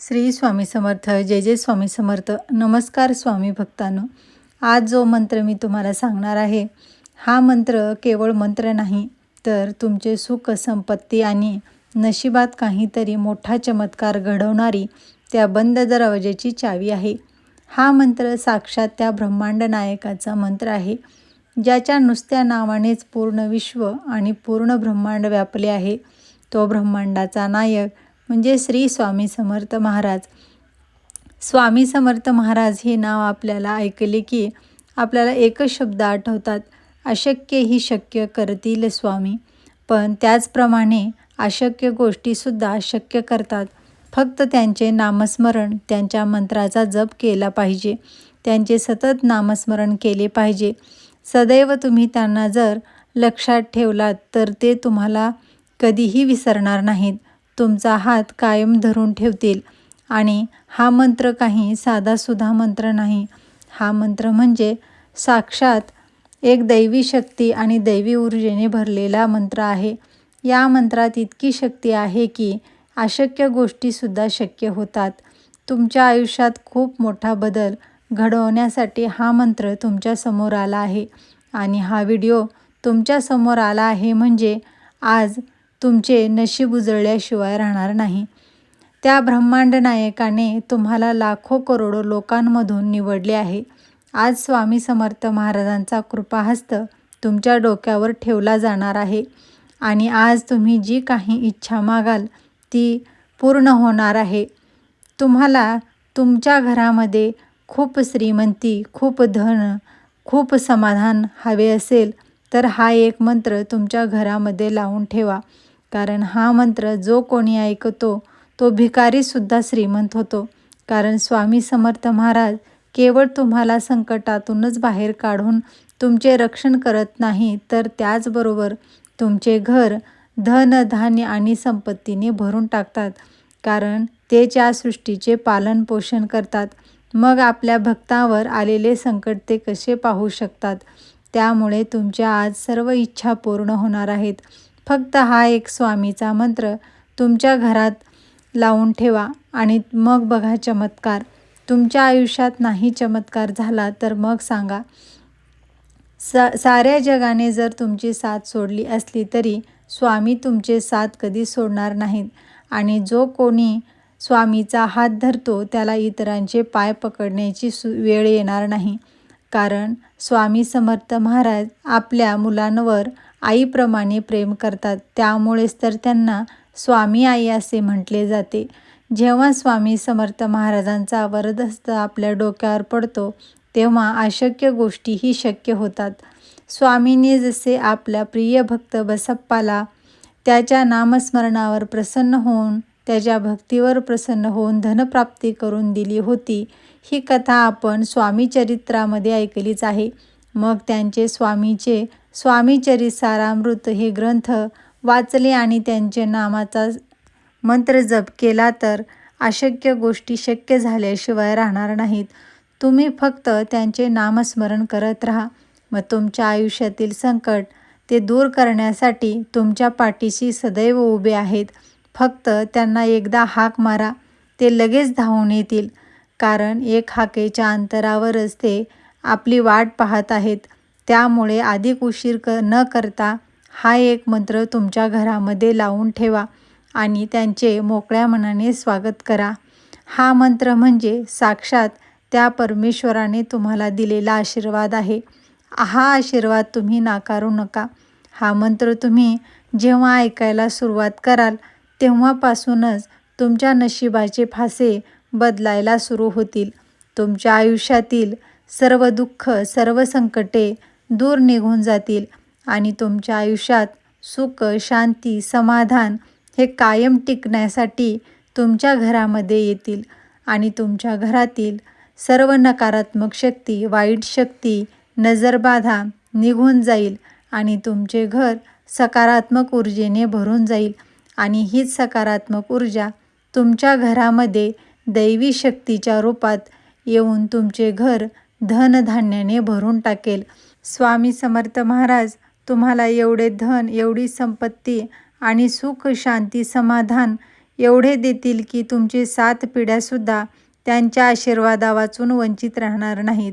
श्री स्वामी समर्थ जय जय स्वामी समर्थ. नमस्कार स्वामी भक्तांनो. आज जो मंत्र मी तुम्हाला सांगणार आहे हा मंत्र केवळ मंत्र नाही तर तुमचे सुख संपत्ती आणि नशिबात काहीतरी मोठा चमत्कार घडवणारी त्या बंद दरवाजेची चावी आहे. हा मंत्र साक्षात त्या ब्रह्मांड नायकाचा मंत्र आहे ज्याच्या नुसत्या नावानेच पूर्ण विश्व आणि पूर्ण ब्रह्मांड व्यापले आहे. तो ब्रह्मांडाचा नायक म्हणजे श्री स्वामी समर्थ महाराज. स्वामी समर्थ महाराज हे नाव आपल्याला ऐकले की आपल्याला एकच शब्द आठवतात अशक्य ही शक्य करतील स्वामी. पण त्याचप्रमाणे अशक्य गोष्टीसुद्धा शक्य करतात. फक्त त्यांचे नामस्मरण त्यांच्या मंत्राचा जप केला पाहिजे. त्यांचे सतत नामस्मरण केले पाहिजे. सदैव तुम्ही त्यांना जर लक्षात ठेवलात तर ते तुम्हाला कधीही विसरणार नाहीत. तुमचा हात कायम धरून ठेवतील. आणि हा मंत्र काही साधासुद्धा मंत्र नाही. हा मंत्र म्हणजे साक्षात एक दैवी शक्ती आणि दैवी ऊर्जेने भरलेला मंत्र आहे. या मंत्रात इतकी शक्ती आहे की अशक्य गोष्टीसुद्धा शक्य होतात. तुमच्या आयुष्यात खूप मोठा बदल घडवण्यासाठी हा मंत्र तुमच्यासमोर आला आहे. आणि हा व्हिडिओ तुमच्यासमोर आला आहे म्हणजे आज तुमचे नशीब उजळल्याशिवाय राहणार नाही. त्या ब्रह्मांड नायकाने तुम्हाला लाखो करोडो लोकांमधून निवडले आहे. आज स्वामी समर्थ महाराजांचा कृपाहस्त तुमच्या डोक्यावर ठेवला जाणार आहे. आणि आज तुम्ही जी काही इच्छा मागाल ती पूर्ण होणार आहे. तुम्हाला तुमच्या घरामध्ये खूप श्रीमंती खूप धन खूप समाधान हवे असेल तर हा एक मंत्र तुमच्या घरामध्ये लावून ठेवा. कारण हा मंत्र जो कोणी ऐकतो तो भिकारीसुद्धा श्रीमंत होतो. कारण स्वामी समर्थ महाराज केवळ तुम्हाला संकटातूनच बाहेर काढून तुमचे रक्षण करत नाही तर त्याचबरोबर तुमचे घर धन धान्य आणि संपत्तीने भरून टाकतात. कारण ते ज्या सृष्टीचे पालनपोषण करतात मग आपल्या भक्तावर आलेले संकट ते कसे पाहू शकतात? त्यामुळे तुमच्या आज सर्व इच्छा पूर्ण होणार आहेत. फक्त हा एक स्वामीचा मंत्र तुमच्या घरात लावून ठेवा आणि मग बघा चमत्कार. तुमच्या आयुष्यात नाही चमत्कार झाला तर मग सांगा. सा साऱ्या जगाने जर तुमची साथ सोडली असली तरी स्वामी तुमचे साथ कधी सोडणार नाहीत. आणि जो कोणी स्वामीचा हात धरतो त्याला इतरांचे पाय पकडण्याची सु वेळ येणार नाही. कारण स्वामी समर्थ महाराज आपल्या मुलांवर आईप्रमाणे प्रेम करतात. त्यामुळेच तर त्यांना स्वामी आई असे म्हटले जाते. जेव्हा स्वामी समर्थ महाराजांचा वरदहस्त आपल्या डोक्यावर पडतो तेव्हा अशक्य गोष्टीही शक्य होतात. स्वामीने जसे आपल्या प्रिय भक्त बसप्पाला त्याच्या नामस्मरणावर प्रसन्न होऊन त्याच्या भक्तीवर प्रसन्न होऊन धनप्राप्ती करून दिली होती ही कथा आपण स्वामी चरित्रामध्ये ऐकलीच आहे. मग त्यांचे स्वामीचे स्वामीचरित सारामृत हे ग्रंथ वाचले आणि त्यांचे नामाचा मंत्र जप केला तर अशक्य गोष्टी शक्य झाल्याशिवाय राहणार नाहीत. तुम्ही फक्त त्यांचे नामस्मरण करत राहा. मग तुमच्या आयुष्यातील संकट ते दूर करण्यासाठी तुमच्या पाठीशी सदैव उभे आहेत. फक्त त्यांना एकदा हाक मारा. ते लगेच धावून येतील. कारण एक हाकेच्या अंतरावरच ते आपली वाट पाहत आहेत. त्यामुळे अधिक उशीर क न करता हा एक मंत्र तुमच्या घरामध्ये लावून ठेवा आणि त्यांचे मोकळ्या मनाने स्वागत करा. हा मंत्र म्हणजे साक्षात त्या परमेश्वराने तुम्हाला दिलेला आशीर्वाद आहे. हा आशीर्वाद तुम्ही नाकारू नका. हा मंत्र तुम्ही जेव्हा ऐकायला सुरुवात कराल तेव्हापासूनच तुमच्या नशिबाचे फासे बदलायला सुरू होतील. तुमच्या आयुष्यातील सर्व दुःख सर्व संकटे दूर निघून जातील आणि तुमच्या आयुष्यात सुख शांती समाधान हे कायम टिकण्यासाठी तुमच्या घरामध्ये येतील आणि तुमच्या घरातील सर्व नकारात्मक शक्ती वाईट शक्ती नजरबाधा निघून जाईल आणि तुमचे घर सकारात्मक ऊर्जेने भरून जाईल आणि हीच सकारात्मक ऊर्जा तुमच्या घरामध्ये दैवी शक्तीच्या रूपात येऊन तुमचे घर धनधान्याने भरून टाकेल. स्वामी समर्थ महाराज तुम्हाला एवढे धन एवढी संपत्ती आणि सुख शांती समाधान एवढे देतील की तुमची सात पिढ्यासुद्धा त्यांच्या आशीर्वादा वाचून वंचित राहणार नाहीत.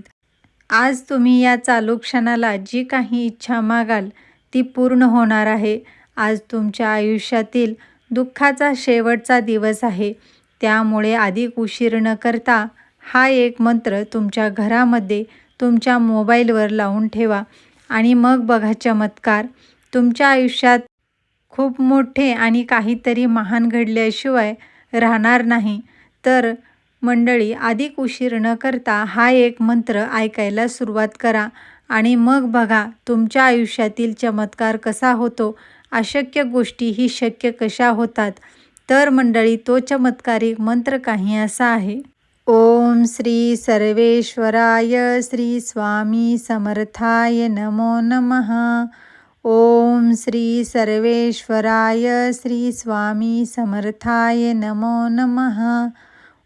आज तुम्ही या चालू क्षणाला जी काही इच्छा मागाल ती पूर्ण होणार आहे. आज तुमच्या आयुष्यातील दुःखाचा शेवटचा दिवस आहे. त्यामुळे अधिक उशीर न करता हा एक मंत्र तुमच्या घरामध्ये तुमच्या मोबाईलवर लावून ठेवा आणि मग बघा चमत्कार. तुमच्या आयुष्यात खूप मोठे आणि काहीतरी महान घडल्याशिवाय राहणार नाही. तर मंडळी अधिक उशीर न करता हा एक मंत्र ऐकायला सुरुवात करा आणि मग बघा तुमच्या आयुष्यातील चमत्कार कसा होतो अशक्य गोष्टी ही शक्य कशा होतात. तर मंडळी तो चमत्कारिक मंत्र काही असा आहे. ओम श्री सर्वेश्वराय श्री स्वामी समर्थाय नमो नमः। ओम श्री सर्वेश्वराय श्री स्वामी समर्थाय नमो नमः।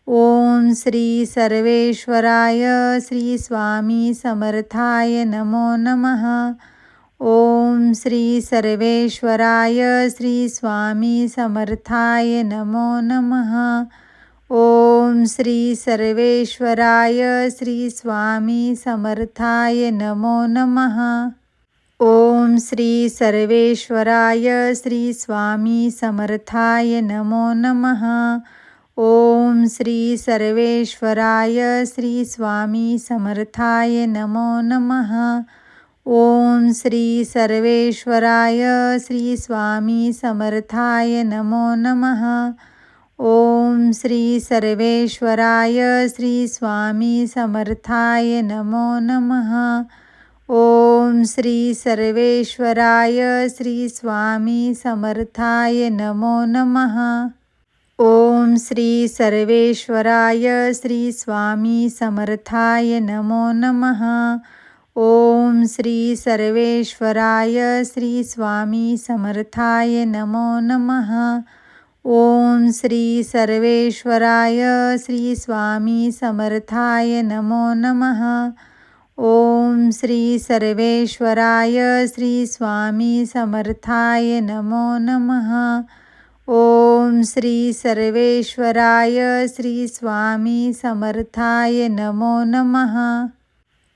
ओम श्री सर्वेश्वराय श्री स्वामी समर्थाय नमो नमः। ओम श्री सर्वेश्वराय श्री स्वामी समर्थाय नमो नमः। ओम श्री सर्वेश्वराय श्री स्वामी समर्थाय नमो नमः। ओम श्री सर्वेश्वराय श्री स्वामी समर्थाय नमो नमः। ओम श्री सर्वेश्वराय श्री स्वामी समर्थाय नमो नमः। ओम श्री सर्वेश्वराय श्री स्वामी समर्थाय नमो नमः। ओम श्री सर्वेश्वराय, श्री स्वामी समर्थाय नमो नमः। ओम श्री सर्वेश्वराय, श्री स्वामी समर्थाय नमो नमः। ओम श्री सर्वेश्वराय, श्री स्वामी समर्थाय नमो नमः। ओम श्री सर्वेश्वराय, श्री स्वामी समर्थाय नमो नमः। ओम श्री सर्वेश्वराय श्री स्वामी समर्थाय नमो नमः। ओम श्री सर्वेश्वराय श्री स्वामी समर्थाय नमो नमः। ओम श्री सर्वेश्वराय श्री स्वामी समर्थाय नमो नमः।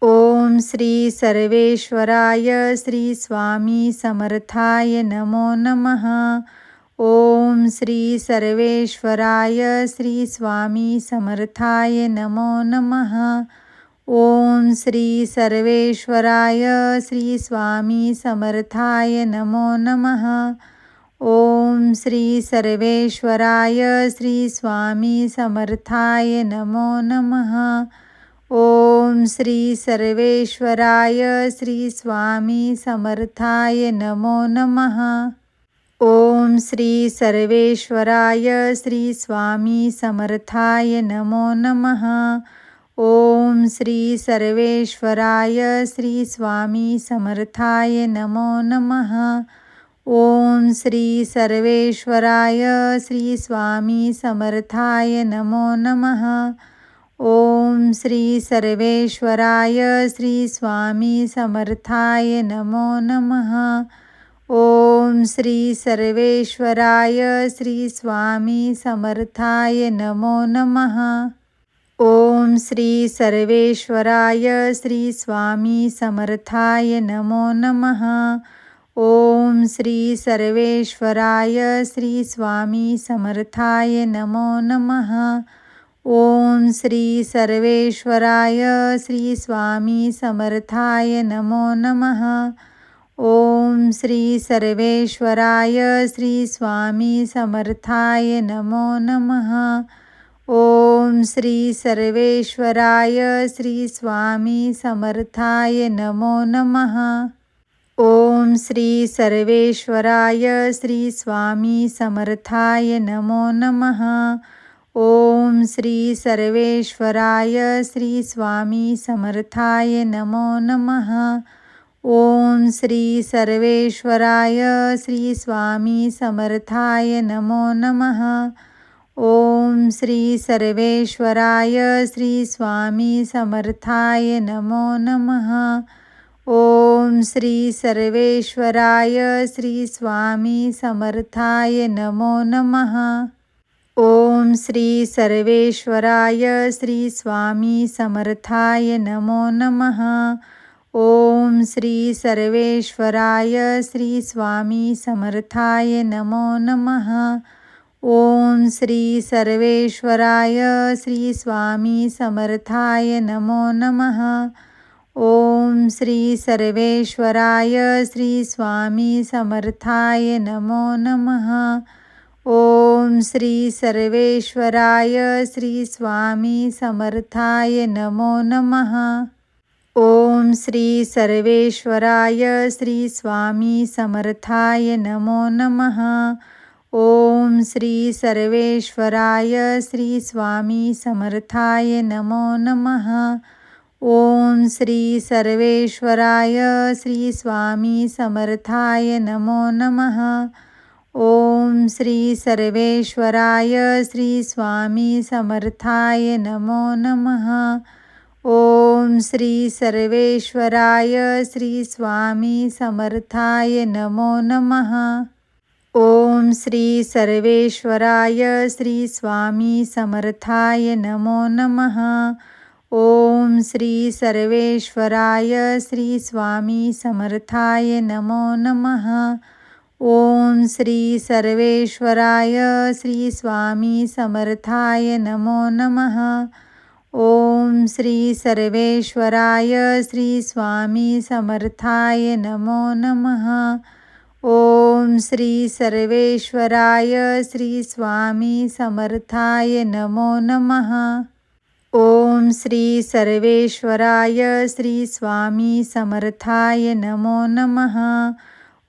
ओम श्री सर्वेश्वराय श्री स्वामी समर्थाय नमो नमः। ओम श्री सर्वेश्वराय श्री स्वामी समर्थाय नमो नमः। ओम श्री सर्वेश्वराय श्री स्वामी समर्थाय नमो नमः। ओम श्री सर्वेश्वराय श्री स्वामी समर्थाय नमो नमः। ओम श्री सर्वेश्वराय श्री स्वामी समर्थाय नमो नमः। ओम श्री सर्वेश्वराय श्री स्वामी समर्थाय नमो नमः। ओम श्री सर्वेश्वराय श्री स्वामी समर्थाय नमो नमः। ओम श्री सर्वेश्वराय श्री स्वामी समर्थाय नमो नमः। ओम श्री सर्वेश्वराय श्री स्वामी समर्थाय नमो नमः। ओम श्री सर्वेश्वराय श्री स्वामी समर्थाय नमो नमः। ओम श्री सर्वेश्वराय श्री स्वामी समर्थाय नमो नमः। ओम श्री सर्वेश्वराय श्री स्वामी समर्थाय नमो नमः। ओम श्री सर्वेश्वराय श्री स्वामी समर्थाय नमो नमः। ओम श्री सर्वेश्वराय, श्री स्वामी समर्थाय नमो नमः। ओम श्री सर्वेश्वराय, श्री स्वामी समर्थाय नमो नमः। ओम श्री सर्वेश्वराय, श्री स्वामी समर्थाय नमो नमः। ओम श्री सर्वेश्वराय, श्री स्वामी समर्थाय नमो नमः। ओम श्री सर्वेश्वराय, श्री स्वामी समर्थाय नमो नमः। ओम श्री सर्वेश्वराय, श्री स्वामी समर्थाय नमो नमः। ओम श्री सर्वेश्वराय, श्री स्वामी समर्थाय नमो नमः। ओम श्री सर्वेश्वराय, श्री स्वामी समर्थाय नमो नमः। ओम श्री सर्वेश्वराय श्री स्वामी समर्थाय नमो नमः। ओम श्री सर्वेश्वराय श्री स्वामी समर्थाय नमो नमः। ओम श्री सर्वेश्वराय श्री स्वामी समर्थाय नमो नमः। ओम श्री सर्वेश्वराय श्री स्वामी समर्थाय नमो नमः। ओम श्री सर्वेश्वराय श्री स्वामी समर्थाय नमो नमः। ओम श्री सर्वेश्वराय श्री स्वामी समर्थाय नमो नमः। ओम श्री सर्वेश्वराय श्री स्वामी समर्थाय नमो नमः। ओम श्री सर्वेश्वराय श्री स्वामी समर्थाय नमो नमः। ओम श्री सर्वेश्वराय श्री स्वामी समर्थाय नमो नमः। ओम श्री सर्वेश्वराय श्री स्वामी समर्थाय नमो नमः। ओम श्री सर्वेश्वराय श्री स्वामी समर्थाय नमो नमः। ओम श्री सर्वेश्वराय श्री स्वामी समर्थाय नमो नमः। ओम श्री सर्वेश्वराय, श्री स्वामी समर्थाय नमो नमः। ओम श्री सर्वेश्वराय, श्री स्वामी समर्थाय नमो नमः। ओम श्री सर्वेश्वराय, श्री स्वामी समर्थाय नमो नमः।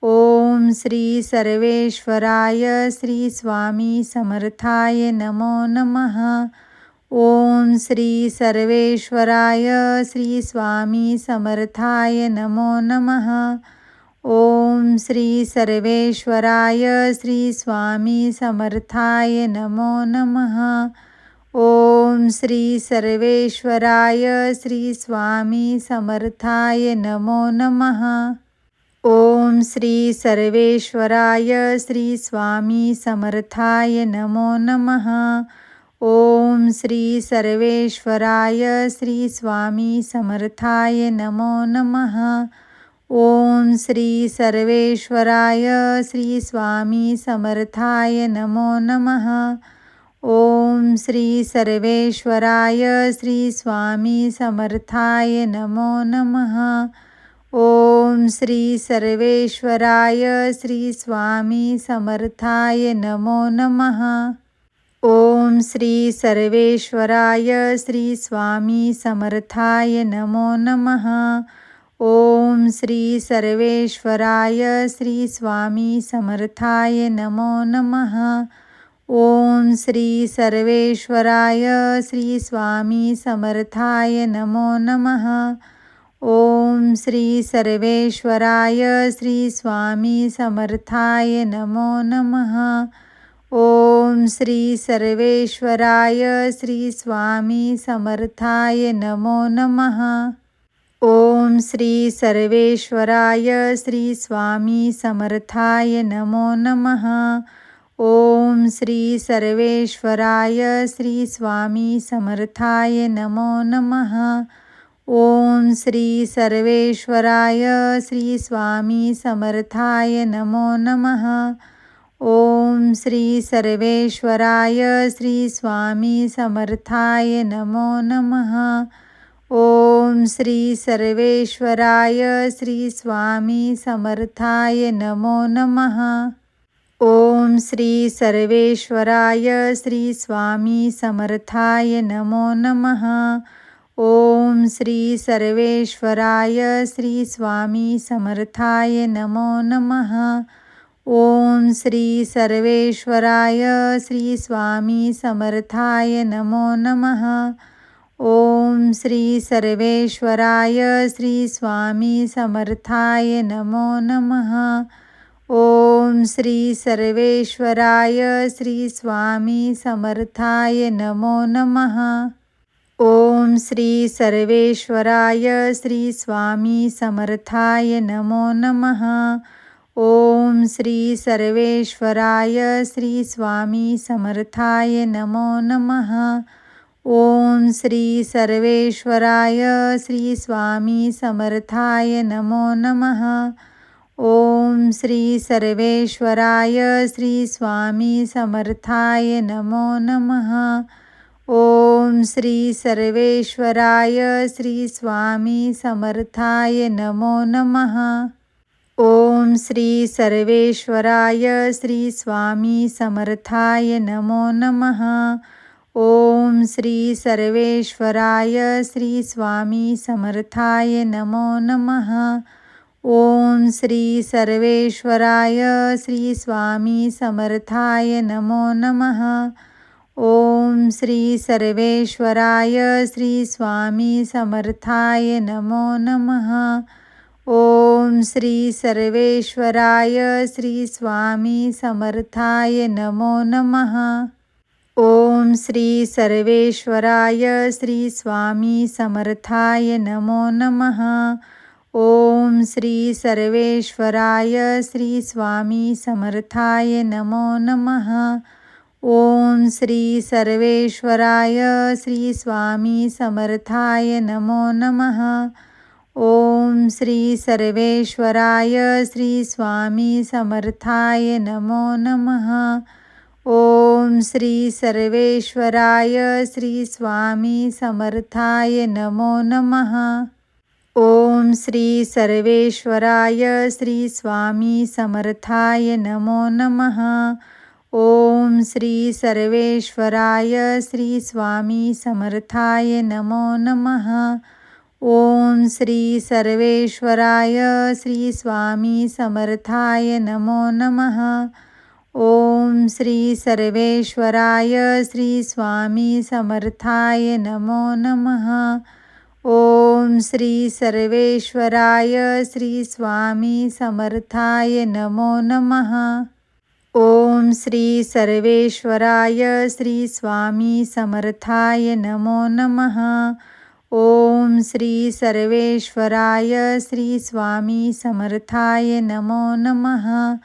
ओम श्री सर्वेश्वराय, श्री स्वामी समर्थाय नमो नमः। ओम श्री सर्वेश्वराय श्री स्वामी समर्थाय नमो नमः। ओम श्री सर्वेश्वराय श्री स्वामी समर्थाय नमो नमः। ओम श्री सर्वेश्वराय श्री स्वामी समर्थाय नमो नमः। ओम श्री सर्वेश्वराय श्री स्वामी समर्थाय नमो नमः। ओम श्री सर्वेश्वराय श्री स्वामी समर्थाय नमो नमः। ओम श्री सर्वेश्वराय श्री स्वामी समर्थाय नमो नमः। ओम श्री सर्वेश्वराय श्री स्वामी समर्थाय नमो नमः। ओम श्री सर्वेश्वराय श्री स्वामी समर्थाय नमो नमः। ओम श्री सर्वेश्वराय श्री स्वामी समर्थाय नमो नमः। ओम श्री सर्वेश्वराय श्री स्वामी समर्थाय नमो नमः। ओम श्री सर्वेश्वराय श्री स्वामी समर्थाय नमो नमः। ओम श्री सर्वेश्वराय श्री स्वामी समर्थाय नमो नमः। ओम श्री सर्वेश्वराय, श्री स्वामी समर्थाय नमो नमः। ओम श्री सर्वेश्वराय, श्री स्वामी समर्थाय नमो नमः। ओम श्री सर्वेश्वराय, श्री स्वामी समर्थाय नमो नमः। ओम श्री सर्वेश्वराय, श्री स्वामी समर्थाय नमो नमः। ओम श्री सर्वेश्वराय, श्री स्वामी समर्थाय नमो नमः। ओम श्री सर्वेश्वराय, श्री स्वामी समर्थाय नमो नमः। ओम श्री सर्वेश्वराय, श्री स्वामी समर्थाय नमो नमः। ओम श्री सर्वेश्वराय, श्री स्वामी समर्थाय नमो नमः। ओम श्री सर्वेश्वराय, श्री स्वामी समर्थाय नमो नमः। ओम श्री सर्वेश्वराय, श्री स्वामी समर्थाय नमो नमः। ओम श्री सर्वेश्वराय, श्री स्वामी समर्थाय नमो नमः। ओम श्री सर्वेश्वराय, श्री स्वामी समर्थाय नमो नमः। ओम श्री सर्वेश्वराय, श्री स्वामी समर्थाय नमो नमः। ओम श्री सर्वेश्वराय, श्री स्वामी समर्थाय नमो नमः। ओम श्री सर्वेश्वराय, श्री स्वामी समर्थाय नमो नमः। ओम श्री सर्वेश्वराय, श्री स्वामी समर्थाय नमो नमः। ओम श्री सर्वेश्वराय श्री स्वामी समर्थाय नमो नमः। ओम श्री सर्वेश्वराय श्री स्वामी समर्थाय नमो नमः। ओम श्री सर्वेश्वराय श्री स्वामी समर्थाय नमो नमः। ओम श्री सर्वेश्वराय श्री स्वामी समर्थाय नमो नमः। ओम श्री सर्वेश्वराय श्री स्वामी समर्थाय नमो नमः। ओम श्री सर्वेश्वराय श्री स्वामी समर्थाय नमो नमः। ओम श्री सर्वेश्वराय श्री स्वामी समर्थाय नमो नमः। ओम श्री सर्वेश्वराय श्री स्वामी समर्थाय नमो नमः। ओम श्री सर्वेश्वराय, श्री स्वामी समर्थाय नमो नमः। ओम श्री सर्वेश्वराय, श्री स्वामी समर्थाय नमो नमः। ओम श्री सर्वेश्वराय, श्री स्वामी समर्थाय नमो नमः। ओम श्री सर्वेश्वराय, श्री स्वामी समर्थाय नमो नमः। ओम श्री सर्वेश्वराय श्री स्वामी समर्थाय नमो नमः। ओम श्री सर्वेश्वराय श्री स्वामी समर्थाय नमो नमः। ओम श्री सर्वेश्वराय श्री स्वामी समर्थाय नमो नमः। ओम श्री सर्वेश्वराय श्री स्वामी समर्थाय नमो नमः। ओम श्री सर्वेश्वराय श्री स्वामी समर्थाय नमो नमः।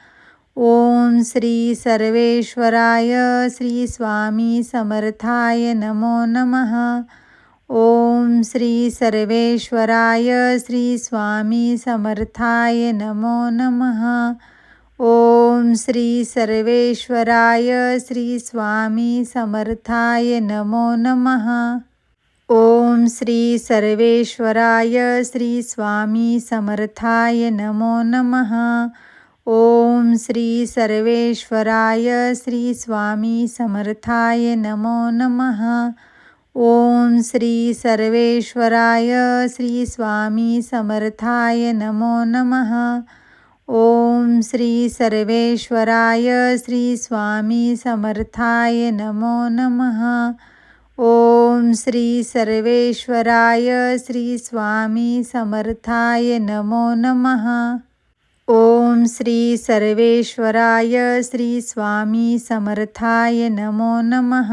ओम श्री सर्वेश्वराय श्री स्वामी समर्थाय नमो नमः। ओम श्री सर्वेश्वराय श्री स्वामी समर्थाय नमो नमः। ओम श्री सर्वेश्वराय श्री स्वामी समर्थाय नमो नमः। ओम श्री सर्वेश्वराय, श्री स्वामी समर्थाय नमो नमः। ओम श्री सर्वेश्वराय, श्री स्वामी समर्थाय नमो नमः। ओम श्री सर्वेश्वराय, श्री स्वामी समर्थाय नमो नमः। ओम श्री सर्वेश्वराय, श्री स्वामी समर्थाय नमो नमः। ओम श्री सर्वेश्वराय श्री स्वामी समर्थाय नमो नमः। ओम श्री सर्वेश्वराय श्री स्वामी समर्थाय नमो नमः।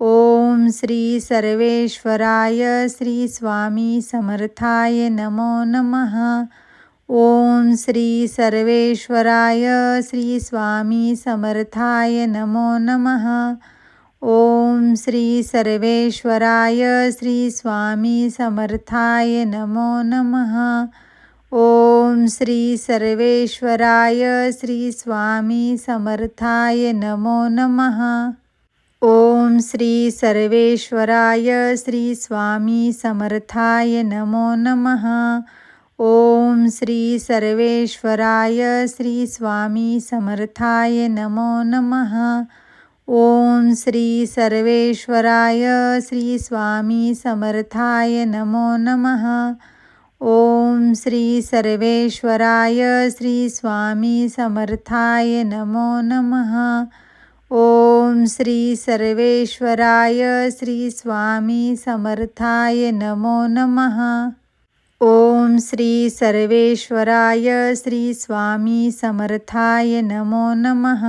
ओम श्री सर्वेश्वराय श्री स्वामी समर्थाय नमो नमः। ओम श्री सर्वेश्वराय श्री स्वामी समर्थाय नमो नमः। ओम श्री सर्वेश्वराय, श्री स्वामी समर्थाय नमो नमः। ओम श्री सर्वेश्वराय, श्री स्वामी समर्थाय नमो नमः। ओम श्री सर्वेश्वराय, श्री स्वामी समर्थाय नमो नमः। ओम श्री सर्वेश्वराय, श्री स्वामी समर्थाय नमो नमः। ओम श्री सर्वेश्वराय श्री स्वामी समर्थाय नमो नमः। ओम श्री सर्वेश्वराय श्री स्वामी समर्थाय नमो नमः। ओम श्री सर्वेश्वराय श्री स्वामी समर्थाय नमो नमः। ओम श्री सर्वेश्वराय श्री स्वामी समर्थाय नमो नमः।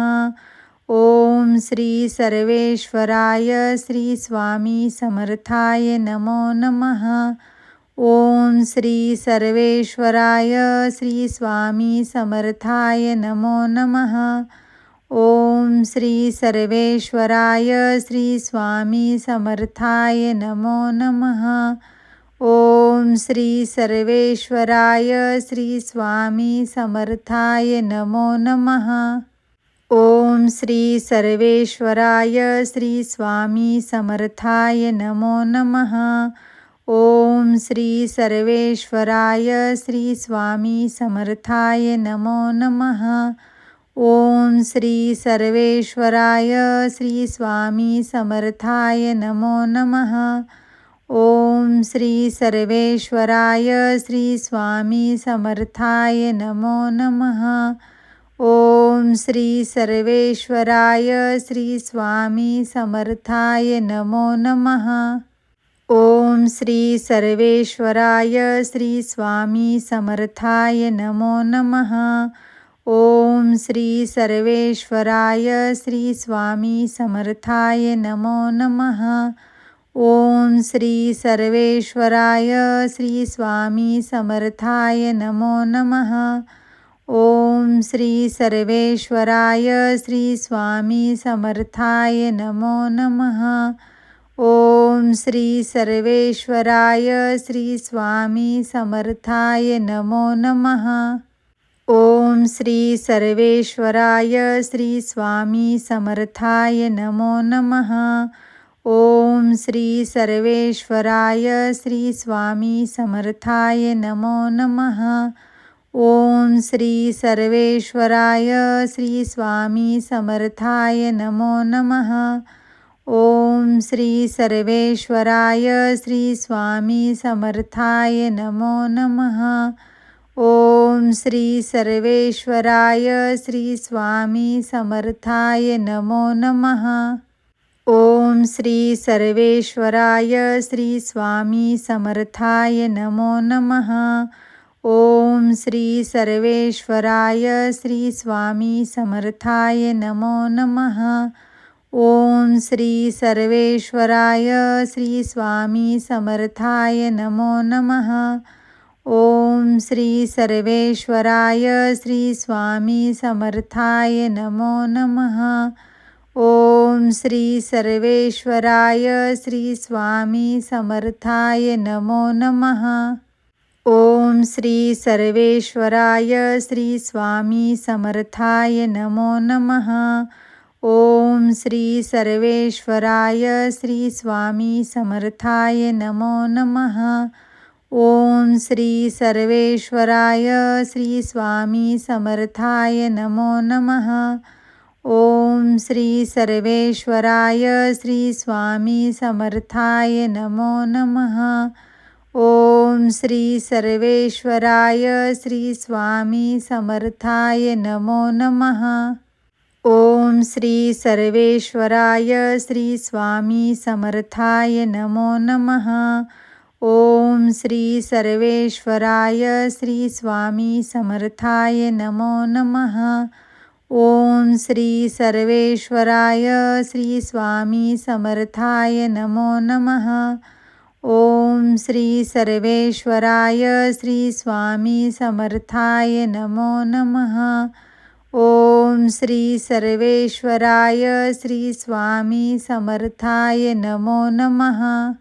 ओम श्री सर्वेश्वराय श्री स्वामी समर्थाय नमो नमः। ओम श्री सर्वेश्वराय श्री स्वामी समर्थाय नमो नमः। ओम श्री सर्वेश्वराय श्री स्वामी समर्थाय नमो नमः। ओम श्री सर्वेश्वराय श्री स्वामी समर्थाय नमो नमः। ओम श्री सर्वेश्वराय श्री स्वामी समर्थाय नमो नमः। ओम श्री सर्वेश्वराय श्री स्वामी समर्थाय नमो नमः। ओम श्री सर्वेश्वराय श्री स्वामी समर्थाय नमो नमः। ओम श्री सर्वेश्वराय श्री स्वामी समर्थाय नमो नमः। ओम श्री सर्वेश्वराय श्री स्वामी समर्थाय नमो नमः। ओम श्री सर्वेश्वराय श्री स्वामी समर्थाय नमो नमः। ओम श्री सर्वेश्वराय श्री स्वामी समर्थाय नमो नमः। ओम श्री सर्वेश्वराय श्री स्वामी समर्थाय नमो नमः। ओम श्री सर्वेश्वराय, श्री स्वामी समर्थाय नमो नमः। ओम श्री सर्वेश्वराय, श्री स्वामी समर्थाय नमो नमः। ओम श्री सर्वेश्वराय, श्री स्वामी समर्थाय नमो नमः। ओम श्री सर्वेश्वराय, श्री स्वामी समर्थाय नमो नमः। ओम श्री सर्वेश्वराय, श्री स्वामी समर्थाय नमो नमः। ओम श्री सर्वेश्वराय, श्री स्वामी समर्थाय नमो नमः। ओम श्री सर्वेश्वराय, श्री स्वामी समर्थाय नमो नमः। ओम श्री सर्वेश्वराय, श्री स्वामी समर्थाय नमो नमः। ओम श्री सर्वेश्वराय श्री स्वामी समर्थाय नमो नमः। ओम श्री सर्वेश्वराय श्री स्वामी समर्थाय नमो नमः। ओम श्री सर्वेश्वराय श्री स्वामी समर्थाय नमो नमः। ओम श्री सर्वेश्वराय श्री स्वामी समर्थाय नमो नमः। ओम श्री सर्वेश्वराय श्री स्वामी समर्थाय नमो नमः। ओम श्री सर्वेश्वराय श्री स्वामी समर्थाय नमो नमः। ओम श्री सर्वेश्वराय श्री स्वामी समर्थाय नमो नमः। ओम श्री सर्वेश्वराय श्री स्वामी समर्थाय नमो नमः। ओम श्री सर्वेश्वराय श्री स्वामी समर्थाय नमो नमः। ओम श्री सर्वेश्वराय श्री स्वामी समर्थाय नमो नमः। ओम श्री सर्वेश्वराय श्री स्वामी समर्थाय नमो नमः। ओम श्री सर्वेश्वराय श्री स्वामी समर्थाय नमो नमः। ओम श्री सर्वेश्वराय, श्री स्वामी समर्थाय नमो नमः। ओम श्री सर्वेश्वराय, श्री स्वामी समर्थाय नमो नमः।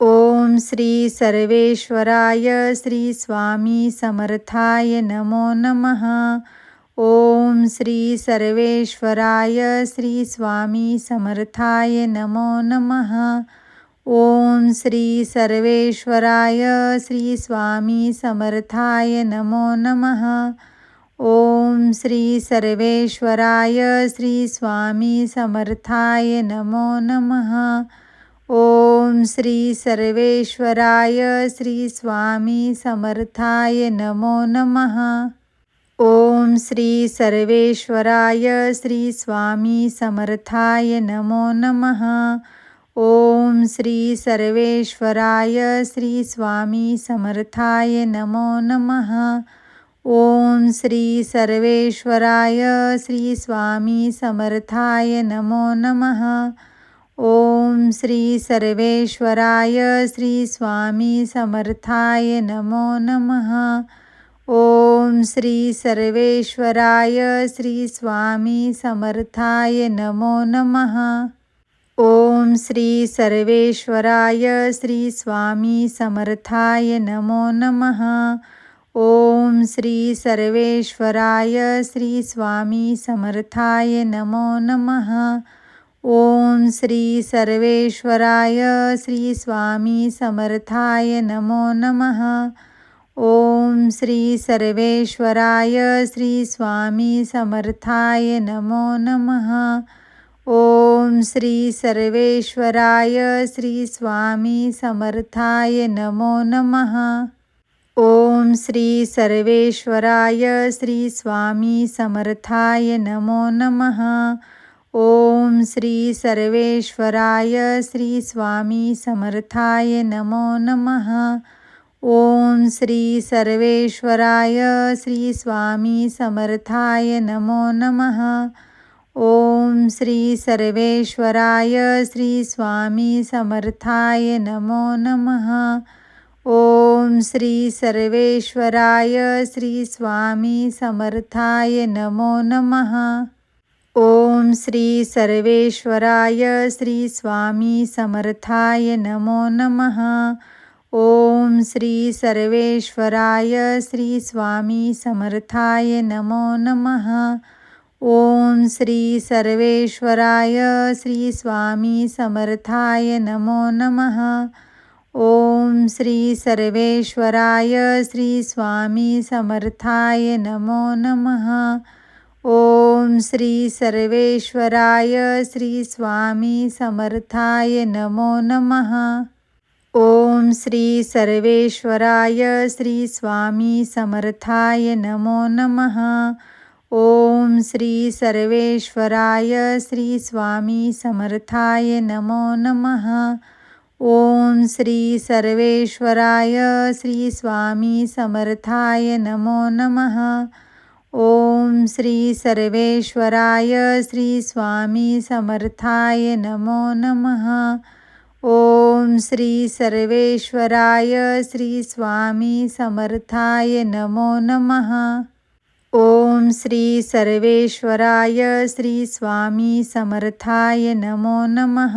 ओम श्री सर्वेश्वराय, श्री स्वामी समर्थाय नमो नमः। ओम श्री सर्वेश्वराय, श्री स्वामी समर्थाय नमो नमः। ओम श्री सर्वेश्वराय श्री स्वामी समर्थाय नमो नमः। ओम श्री सर्वेश्वराय श्री स्वामी समर्थाय नमो नमः। ओम श्री सर्वेश्वराय श्री स्वामी समर्थाय नमो नमः। ओम श्री सर्वेश्वराय श्री स्वामी समर्थाय नमो नमः। ओम श्री सर्वेश्वराय श्री स्वामी समर्थाय नमो नमः। ओम श्री सर्वेश्वराय श्री स्वामी समर्थाय नमो नमः। ओम श्री सर्वेश्वराय श्री स्वामी समर्थाय नमो नमः। ओम श्री सर्वेश्वराय श्री स्वामी समर्थाय नमो नमः। ओम श्री सर्वेश्वराय श्री स्वामी समर्थाय नमो नमः। ओम श्री सर्वेश्वराय श्री स्वामी समर्थाय नमो नमः। ओम श्री सर्वेश्वराय श्री स्वामी समर्थाय नमो नमः। ओम श्री सर्वेश्वराय श्री स्वामी समर्थाय नमो नमः। ओम श्री सर्वेश्वराय श्री स्वामी समर्थाय नमो नमः। श्री स्वामी समर्थाय नमो नमः। श्री स्वामी समर्थाय नमो नमः। श्री स्वामी समर्थाय नमो नमः। ओम श्री सर्वेश्वराय श्री स्वामी समर्थाय नमो नमः। ओम श्री सर्वेश्वराय श्री स्वामी समर्थाय नमो नमः। ओम श्री सर्वेश्वराय श्री स्वामी समर्थाय नमो नमः। ओम श्री सर्वेश्वराय श्री स्वामी समर्थाय नमो नमः। ओम श्री सर्वेश्वराय, श्री स्वामी समर्थाय नमो नमः। ओम श्री सर्वेश्वराय, श्री स्वामी समर्थाय नमो नमः। ओम श्री सर्वेश्वराय, श्री स्वामी समर्थाय नमो नमः। ओम श्री सर्वेश्वराय, श्री स्वामी समर्थाय नमो नमः। ओम श्री सर्वेश्वराय, श्री स्वामी समर्थाय नमो नमः। ओम श्री सर्वेश्वराय, श्री स्वामी समर्थाय नमो नमः। ओम श्री सर्वेश्वराय, श्री स्वामी समर्थाय नमो नमः। ओम श्री सर्वेश्वराय, श्री स्वामी समर्थाय नमो नमः। ओम श्री सर्वेश्वराय श्री स्वामी समर्थाय नमो नमः।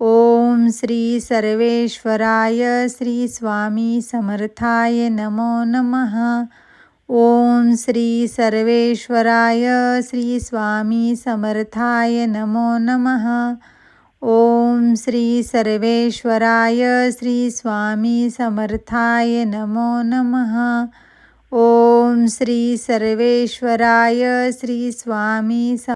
ओम श्री सर्वेश्वराय श्री स्वामी समर्थाय नमो नमः। ओम श्री सर्वेश्वराय श्री स्वामी समर्थाय नमो नमः। ओम श्री सर्वेश्वराय श्री स्वामी समर्थाय नमो नमः। ओम श्री सर्वेश्वराय श्री स्वामी